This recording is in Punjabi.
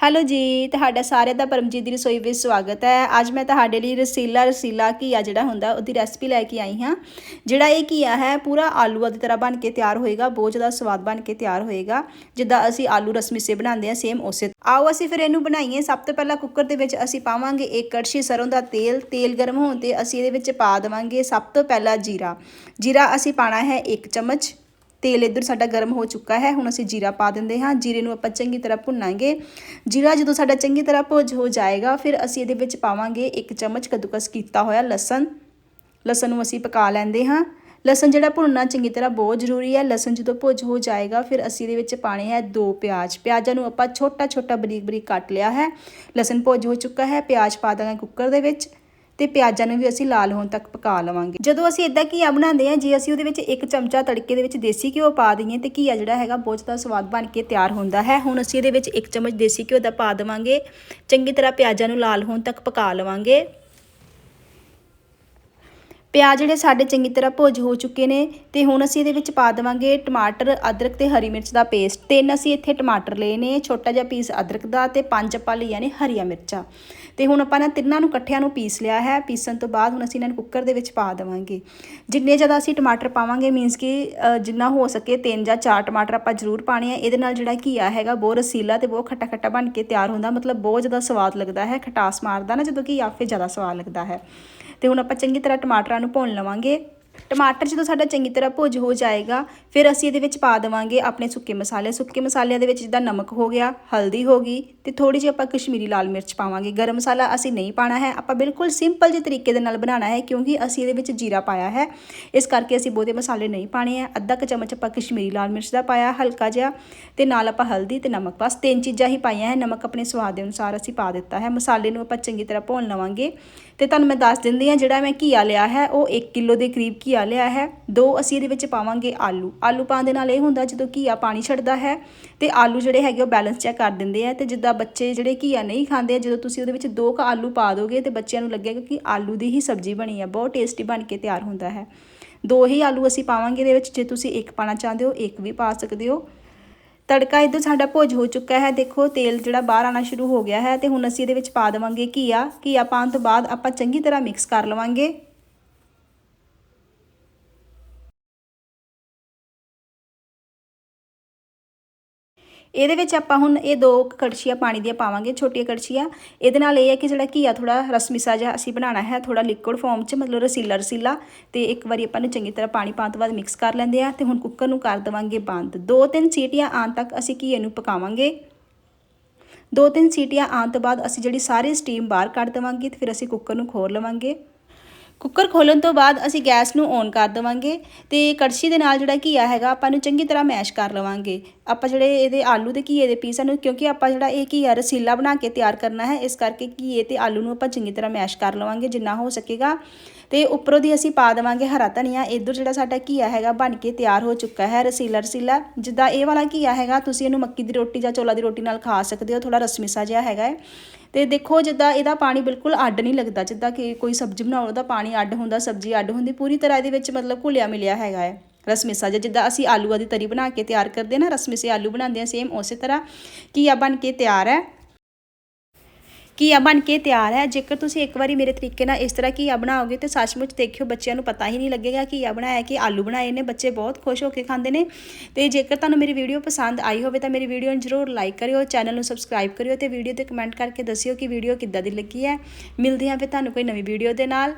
ਹੈਲੋ ਜੀ, ਤੁਹਾਡਾ ਸਾਰਿਆਂ ਦਾ ਪਰਮਜੀਤ ਦੀ ਰਸੋਈ ਵਿੱਚ ਸਵਾਗਤ ਹੈ। ਅੱਜ ਮੈਂ ਤੁਹਾਡੇ ਲਈ ਰਸੀਲਾ ਰਸੀਲਾ ਘੀਆ ਜਿਹੜਾ ਹੁੰਦਾ, ਉਹਦੀ ਰੈਸਪੀ ਲੈ ਕੇ ਆਈ ਹਾਂ। ਜਿਹੜਾ ਇਹ ਘੀਆ ਹੈ, ਪੂਰਾ ਆਲੂਆਂ ਦੀ ਤਰ੍ਹਾਂ ਬਣ ਕੇ ਤਿਆਰ ਹੋਏਗਾ, ਬਹੁਤ ਜ਼ਿਆਦਾ ਸਵਾਦ ਬਣ ਕੇ ਤਿਆਰ ਹੋਏਗਾ। ਜਿੱਦਾਂ ਅਸੀਂ ਆਲੂ ਰਸਮਿਸੇ ਬਣਾਉਂਦੇ ਆ ਸੇਮ ਉਸੇ ਆਓ ਅਸੀਂ ਫਿਰ ਇਹਨੂੰ ਬਣਾਈਏ। ਸਭ ਤੋਂ ਪਹਿਲਾਂ ਕੁੱਕਰ ਦੇ ਵਿੱਚ ਅਸੀਂ ਪਾਵਾਂਗੇ ਇੱਕ ਕੜਛੀ ਸਰੋਂ ਦਾ ਤੇਲ। ਤੇਲ ਗਰਮ ਹੋਣ ਤੇ ਅਸੀਂ ਇਹਦੇ ਵਿੱਚ ਪਾ ਦੇਵਾਂਗੇ ਸਭ ਤੋਂ ਪਹਿਲਾਂ ਜੀਰਾ। ਜੀਰਾ ਅਸੀਂ ਪਾਣਾ ਹੈ 1 ਚਮਚ। ਤੇਲ ਇੱਧਰ ਸਾਡਾ ਗਰਮ ਹੋ ਚੁੱਕਾ ਹੈ, ਹੁਣ ਅਸੀਂ ਜੀਰਾ ਪਾ ਦਿੰਦੇ ਹਾਂ। ਜੀਰੇ ਨੂੰ ਆਪਾਂ ਚੰਗੀ ਤਰ੍ਹਾਂ ਭੁੰਨਾਂਗੇ। ਜੀਰਾ ਜਦੋਂ ਸਾਡਾ ਚੰਗੀ ਤਰ੍ਹਾਂ ਭੁੱਜ ਹੋ ਜਾਏਗਾ, ਫਿਰ ਅਸੀਂ ਇਹਦੇ ਵਿੱਚ ਪਾਵਾਂਗੇ ਇੱਕ ਚਮਚ ਕੱਦੂਕਸ ਕੀਤਾ ਹੋਇਆ ਲਸਣ। ਲਸਣ ਨੂੰ ਅਸੀਂ ਪਕਾ ਲੈਂਦੇ ਹਾਂ। ਲਸਣ ਜਿਹੜਾ ਭੁੰਨਣਾ ਚੰਗੀ ਤਰ੍ਹਾਂ ਬਹੁਤ ਜ਼ਰੂਰੀ ਹੈ। ਲਸਣ ਜਦੋਂ ਭੁੱਜ ਹੋ ਜਾਏਗਾ, ਫਿਰ ਅਸੀਂ ਇਹਦੇ ਵਿੱਚ ਪਾਣੇ ਹੈ ਦੋ ਪਿਆਜ਼। ਪਿਆਜ਼ਾਂ ਨੂੰ ਆਪਾਂ ਛੋਟਾ ਛੋਟਾ ਬਰੀਕ ਬਰੀਕ ਕੱਟ ਲਿਆ ਹੈ। ਲਸਣ ਭੁੱਜ ਹੋ ਚੁੱਕਾ ਹੈ। ਪਿਆਜ਼ ਪਾ ਦਾਂਗੇ ਕੁੱਕਰ ਦੇ ਵਿੱਚ। ਤੇ ਪਿਆਜ਼ਾਂ ਨੂੰ ਵੀ ਅਸੀਂ ਲਾਲ ਹੋਣ ਤੱਕ ਪਕਾ ਲਵਾਂਗੇ। ਜਦੋਂ ਅਸੀਂ ਇਦਾਂ ਘੀਆ ਬਣਾਉਂਦੇ ਹਾਂ, ਜੇ ਅਸੀਂ ਉਹਦੇ ਵਿੱਚ ਇੱਕ ਚਮਚਾ ਤੜਕੇ ਦੇ ਵਿੱਚ ਦੇਸੀ ਘਿਓ ਪਾ ਦਈਏ ਤੇ ਘੀਆ ਜਿਹੜਾ ਹੈਗਾ ਬਹੁਤ ਜ਼ਿਆਦਾ ਸਵਾਦ ਬਣ ਕੇ ਤਿਆਰ ਹੁੰਦਾ ਹੈ। ਹੁਣ ਅਸੀਂ ਇਹਦੇ ਵਿੱਚ ਇੱਕ ਚਮਚ ਦੇਸੀ ਘਿਓ ਦਾ ਪਾ ਦੇਵਾਂਗੇ। ਚੰਗੀ ਤਰ੍ਹਾਂ ਪਿਆਜ਼ਾਂ ਨੂੰ ਲਾਲ ਹੋਣ ਤੱਕ ਪਕਾ ਲਵਾਂਗੇ। ਪਿਆਜ਼ ਜਿਹੜੇ ਸਾਡੇ ਚੰਗੀ ਤਰ੍ਹਾਂ ਭੁੱਜ ਹੋ ਚੁੱਕੇ ਨੇ ਤੇ ਹੁਣ ਅਸੀਂ ਇਹਦੇ ਵਿੱਚ ਪਾ ਦੇਵਾਂਗੇ ਟਮਾਟਰ, ਅਦਰਕ ਤੇ ਹਰੀ ਮਿਰਚ ਦਾ ਪੇਸਟ ਤਿੰਨ ਅਸੀਂ ਇੱਥੇ ਟਮਾਟਰ ਲਏ ਨੇ, ਛੋਟਾ ਜਿਹਾ ਪੀਸ ਅਦਰਕ ਦਾ ਤੇ ਪੰਜ ਆਪਾਂ ਲਈਆਂ ਨੇ ਹਰੀਆਂ ਮਿਰਚਾਂ। ਤੇ ਹੁਣ ਆਪਾਂ ਇਹਨਾਂ ਤਿੰਨਾਂ ਨੂੰ ਇਕੱਠਿਆਂ ਨੂੰ ਪੀਸ ਲਿਆ ਹੈ। ਪੀਸਣ ਤੋਂ ਬਾਅਦ ਹੁਣ ਅਸੀਂ ਇਹਨਾਂ ਨੂੰ ਕੁੱਕਰ ਦੇ ਵਿੱਚ ਪਾ ਦੇਵਾਂਗੇ। ਜਿੰਨੇ ਜ਼ਿਆਦਾ ਅਸੀਂ ਟਮਾਟਰ ਪਾਵਾਂਗੇ ਮੀਨਸ ਕਿ ਜਿੰਨਾ ਹੋ ਸਕੇ ਤਿੰਨ ਜਾਂ ਚਾਰ ਟਮਾਟਰ ਆਪਾਂ ਜ਼ਰੂਰ ਪਾਣੇ ਆ। ਇਹਦੇ ਨਾਲ ਜਿਹੜਾ ਘੀਆ ਹੈਗਾ ਬਹੁਤ ਰਸੀਲਾ ਤੇ ਬਹੁਤ ਖੱਟਾ ਖੱਟਾ ਬਣ ਕੇ ਤਿਆਰ ਹੁੰਦਾ। ਮਤਲਬ ਬਹੁਤ ਜ਼ਿਆਦਾ ਸਵਾਦ ਲੱਗਦਾ ਹੈ। ਖਟਾਸ ਮਾਰਦਾ ਨਾ ਜਦੋਂ ਘੀਆ ਫੇ ਜ਼ਿਆਦਾ ਸਵਾਦ ਲੱਗਦਾ ਹੈ। ਤੇ ਹੁਣ ਆਪਾਂ ਚੰਗੀ ਤਰ੍ਹਾਂ ਟਮਾਟਰਾਂ ਨੂੰ ਭੁੰਨ ਲਵਾਂਗੇ। ਟਮਾਟਰ ਜਦੋਂ ਸਾਡਾ ਚੰਗੀ ਤਰ੍ਹਾਂ ਭੁੱਜ ਹੋ ਜਾਏਗਾ, ਫਿਰ ਅਸੀਂ ਇਹਦੇ ਵਿੱਚ ਪਾ ਦੇਵਾਂਗੇ ਆਪਣੇ ਸੁੱਕੇ ਮਸਾਲੇ। ਸੁੱਕੇ ਮਸਾਲਿਆਂ ਦੇ ਵਿੱਚ ਜਿੱਦਾਂ ਨਮਕ ਹੋ ਗਿਆ, ਹਲਦੀ ਹੋ ਗਈ, ਤੇ ਥੋੜੀ ਜਿਹੀ ਆਪਾਂ ਕਸ਼ਮੀਰੀ ਲਾਲ ਮਿਰਚ ਪਾਵਾਂਗੇ। ਗਰਮ ਮਸਾਲਾ ਅਸੀਂ ਨਹੀਂ ਪਾਣਾ ਹੈ, ਆਪਾਂ ਬਿਲਕੁਲ ਸਿੰਪਲ ਜਿਹੇ ਤਰੀਕੇ ਦੇ ਨਾਲ ਬਣਾਉਣਾ ਹੈ, ਕਿਉਂਕਿ ਅਸੀਂ ਇਹਦੇ ਵਿੱਚ ਜੀਰਾ ਪਾਇਆ ਹੈ। ਇਸ ਕਰਕੇ ਅਸੀਂ ਬਹੁਤੇ ਮਸਾਲੇ ਨਹੀਂ ਪਾਣੇ ਆ ਅੱਧਾ ਕੁ ਚਮਚ ਆਪਾਂ ਕਸ਼ਮੀਰੀ ਲਾਲ ਮਿਰਚ ਦਾ ਪਾਇਆ, ਹਲਕਾ ਜਿਹਾ, ਤੇ ਨਾਲ ਆਪਾਂ ਹਲਦੀ ਤੇ ਨਮਕ ਬਸ ਤਿੰਨ ਚੀਜ਼ਾਂ ਹੀ ਪਾਈਆਂ ਹੈ। ਨਮਕ ਆਪਣੇ ਸਵਾਦ ਦੇ ਅਨੁਸਾਰ ਅਸੀਂ ਪਾ ਦਿੱਤਾ ਹੈ। ਮਸਾਲੇ ਨੂੰ ਆਪਾਂ ਚੰਗੀ ਤਰ੍ਹਾਂ ਭੁੰਨ ਲਵਾਂਗੇ। ਤੇ ਤੁਹਾਨੂੰ ਮੈਂ ਦੱਸ ਦਿੰਦੀ ਹਾਂ, ਜਿਹੜਾ ਮੈਂ ਘੀਆ ਲਿਆ ਹੈ, ਉਹ 1 ਕਿਲੋ ਦੇ ਕਰੀਬ ਘੀਆ ਲਿਆ ਹੈ। ਦੋ ਅਸੀਂ ਇਹਦੇ ਵਿੱਚ ਪਾਵਾਂਗੇ ਆਲੂ। ਆਲੂ ਪਾਉਣ ਦੇ ਨਾਲ ਇਹ ਹੁੰਦਾ ਜਦੋਂ ਘੀਆ ਪਾਣੀ ਛੱਡਦਾ ਹੈ ਤੇ ਆਲੂ ਜਿਹੜੇ ਹੈਗੇ ਉਹ ਬੈਲੈਂਸ ਚੈੱਕ ਕਰ ਦਿੰਦੇ ਆ ਤੇ ਜਿੱਦਾਂ ਬੱਚੇ ਜਿਹੜੇ ਘੀਆ ਨਹੀਂ ਖਾਂਦੇ ਜਦੋਂ ਤੁਸੀਂ ਉਹਦੇ ਵਿੱਚ ਦੋ ਕ ਆਲੂ ਪਾ ਦੋਗੇ ਤੇ ਬੱਚਿਆਂ ਨੂੰ ਲੱਗੇਗਾ ਕਿ ਆਲੂ ਦੀ ਹੀ ਸਬਜ਼ੀ ਬਣੀ ਹੈ ਬਹੁਤ ਟੇਸਟੀ ਬਣ ਕੇ ਤਿਆਰ ਹੁੰਦਾ ਹੈ। ਦੋ ਹੀ ਆਲੂ ਅਸੀਂ ਪਾਵਾਂਗੇ ਇਹਦੇ ਵਿੱਚ, ਜੇ ਤੁਸੀਂ ਇੱਕ ਪਾਣਾ ਚਾਹੁੰਦੇ ਹੋ, ਇੱਕ ਵੀ ਪਾ ਸਕਦੇ ਹੋ। ਤੜਕਾ ਇਧਰ ਸਾਡਾ ਭੁੱਜ ਹੋ ਚੁੱਕਾ ਹੈ। ਦੇਖੋ, ਤੇਲ ਜਿਹੜਾ ਬਾਹਰ ਆਣਾ ਸ਼ੁਰੂ ਹੋ ਗਿਆ ਹੈ ਤੇ ਹੁਣ ਅਸੀਂ ਇਹਦੇ ਵਿੱਚ ਪਾ ਦੇਵਾਂਗੇ ਘੀਆ। ਘੀਆ ਪਾਉਣ ਤੋਂ ਬਾਅਦ ਆਪਾਂ ਚੰਗੀ ਤਰ੍ਹਾਂ ਮਿਕਸ ਕਰ ਲਵਾਂਗੇ। ਇਹਦੇ ਵਿੱਚ ਆਪਾਂ ਹੁਣ ਇਹ ਦੋ ਕੜਛੀਆਂ ਪਾਣੀ ਦੀਆਂ ਪਾਵਾਂਗੇ, ਛੋਟੀਆਂ ਕੜਛੀਆਂ। ਇਹਦੇ ਨਾਲ ਇਹ ਹੈ ਕਿ ਜਿਹੜਾ ਘੀਆ ਥੋੜਾ ਰਸਮਿਸਾ ਜਿਹਾ ਅਸੀਂ ਬਣਾਉਣਾ ਹੈ ਥੋੜਾ ਲਿਕੁਇਡ ਫਾਰਮ 'ਚ, ਮਤਲਬ ਰਸੀਲਾ ਰਸੀਲਾ। ਤੇ ਇੱਕ ਵਾਰੀ ਆਪਾਂ ਨੂੰ ਚੰਗੀ ਤਰ੍ਹਾਂ ਪਾਣੀ ਪਾਉਣ ਤੋਂ ਬਾਅਦ ਮਿਕਸ ਕਰ ਲੈਂਦੇ ਆ ਤੇ ਹੁਣ ਕੁੱਕਰ ਨੂੰ ਕਰ ਦੇਵਾਂਗੇ ਬੰਦ। ਦੋ ਤਿੰਨ ਸੀਟੀਆਂ ਆਉਣ ਤੱਕ ਅਸੀਂ ਘੀਏ ਨੂੰ ਪਕਾਵਾਂਗੇ। ਦੋ ਤਿੰਨ ਸੀਟੀਆਂ ਆਉਣ ਤੋਂ ਬਾਅਦ ਅਸੀਂ ਜਿਹੜੀ ਸਾਰੀ ਸਟੀਮ ਬਾਹਰ ਕੱਢ ਦੇਵਾਂਗੇ ਤੇ ਫਿਰ ਅਸੀਂ ਕੁੱਕਰ ਨੂੰ ਖੋਲ ਲਵਾਂਗੇ। ਕੁੱਕਰ ਖੋਲਣ ਤੋਂ ਬਾਅਦ ਅਸੀਂ ਗੈਸ ਨੂੰ ਔਨ ਕਰ ਦੇਵਾਂਗੇ ਤੇ ਕੜਛੀ ਦੇ ਨਾਲ ਜਿਹੜਾ ਘੀਆ ਹੈਗਾ, ਆਪਾਂ ਨੂੰ ਚੰਗੀ ਤਰ੍ਹਾਂ ਮੈਸ਼ ਕਰ ਲਵਾਂਗੇ। ਆਪਾਂ ਜਿਹੜੇ ਇਹਦੇ ਆਲੂ ਤੇ ਘੀਏ ਦੇ ਪੀਸਾਂ ਨੂੰ, ਕਿਉਂਕਿ ਆਪਾਂ ਜਿਹੜਾ ਇਹ ਘੀਆ ਰਸੀਲਾ ਬਣਾ ਕੇ ਤਿਆਰ ਕਰਨਾ ਹੈ, ਇਸ ਕਰਕੇ ਘੀਏ ਤੇ ਆਲੂ ਨੂੰ ਆਪਾਂ ਚੰਗੀ ਤਰ੍ਹਾਂ ਮੈਸ਼ ਕਰ ਲਵਾਂਗੇ ਜਿੰਨਾ ਹੋ ਸਕੇਗਾ। ਤੇ ਉੱਪਰੋਂ ਦੀ ਅਸੀਂ ਪਾ ਦੇਵਾਂਗੇ ਹਰਾ ਧਨੀਆ, ਇਧਰ ਜਿਹੜਾ ਸਾਡਾ ਘੀਆ ਹੈਗਾ ਬਣ ਕੇ ਤਿਆਰ ਹੋ ਚੁੱਕਾ ਹੈ, ਰਸੀਲਾ ਰਸੀਲਾ। ਜਿੱਦਾਂ ਇਹ ਵਾਲਾ ਘੀਆ ਹੈਗਾ, ਤੁਸੀਂ ਇਹਨੂੰ ਮੱਕੀ ਦੀ ਰੋਟੀ ਜਾਂ ਚੋਲਾ ਦੀ ਰੋਟੀ ਨਾਲ ਖਾ ਸਕਦੇ ਹੋ ਥੋੜਾ ਰਸਮਿਸਾ ਜਿਹਾ ਹੈਗਾ ਹੈ। ਤੇ ਦੇਖੋ ਜਿੱਦਾਂ ਇਹਦਾ ਪਾਣੀ ਬਿਲਕੁਲ ਅੱਡ ਨਹੀਂ ਲੱਗਦਾ, ਜਿੱਦਾਂ ਕਿ ਕੋਈ ਸਬਜ਼ੀ ਬਣਾਓ ਉਹਦਾ ਪਾਣੀ ਅੱਡ ਹੁੰਦਾ, ਸਬਜ਼ੀ ਅੱਡ ਹੁੰਦੀ, ਪੂਰੀ ਤਰ੍ਹਾਂ ਇਹਦੇ ਵਿੱਚ ਮਤਲਬ ਘੁਲਿਆ ਮਿਲਿਆ ਹੈਗਾ ਹੈ ਰਸਮਿਸਾ ਜਿੱਦਾਂ ਅਸੀਂ ਆਲੂਆਂ ਦੀ ਤਰੀ ਬਣਾ ਕੇ ਤਿਆਰ ਕਰਦੇ ਨਾ ਰਸਮਿਸੇ ਆਲੂ ਬਣਾਉਂਦੇ ਆ ਸੇਮ ਉਸੇ ਤਰ੍ਹਾਂ ਘੀਆ ਬਣ ਕੇ ਤਿਆਰ ਹੈ। ਘੀਆ ਬਣ ਕੇ ਤਿਆਰ ਹੈ। ਜੇਕਰ ਤੁਸੀਂ ਇੱਕ ਵਾਰੀ ਮੇਰੇ ਤਰੀਕੇ ਨਾਲ ਇਸ ਤਰ੍ਹਾਂ ਘੀਆ ਬਣਾਓਗੇ ਤੇ ਸੱਚਮੁੱਚ ਦੇਖਿਓ ਬੱਚਿਆਂ ਨੂੰ ਪਤਾ ਹੀ ਨਹੀਂ ਲੱਗੇਗਾ ਘੀਆ ਬਣਾਇਆ ਕਿ ਆਲੂ ਬਣਾਏ ਨੇ। ਬੱਚੇ ਬਹੁਤ ਖੁਸ਼ ਹੋ ਕੇ ਖਾਂਦੇ ਨੇ। ਤੇ ਜੇਕਰ ਤੁਹਾਨੂੰ ਮੇਰੀ ਵੀਡੀਓ ਪਸੰਦ ਆਈ ਹੋਵੇ ਤਾਂ ਮੇਰੀ ਵੀਡੀਓ ਨੂੰ ਜ਼ਰੂਰ ਲਾਈਕ ਕਰਿਓ, ਚੈਨਲ ਨੂੰ ਸਬਸਕ੍ਰਾਈਬ ਕਰਿਓ ਤੇ ਵੀਡੀਓ ਤੇ ਕਮੈਂਟ ਕਰਕੇ ਦੱਸਿਓ ਕਿ ਵੀਡੀਓ ਕਿੱਦਾਂ ਦੀ ਲੱਗੀ ਹੈ। ਮਿਲਦੇ ਹਾਂ ਫਿਰ ਤੁਹਾਨੂੰ ਕੋਈ ਨਵੀਂ ਵੀਡੀਓ ਦੇ ਨਾਲ।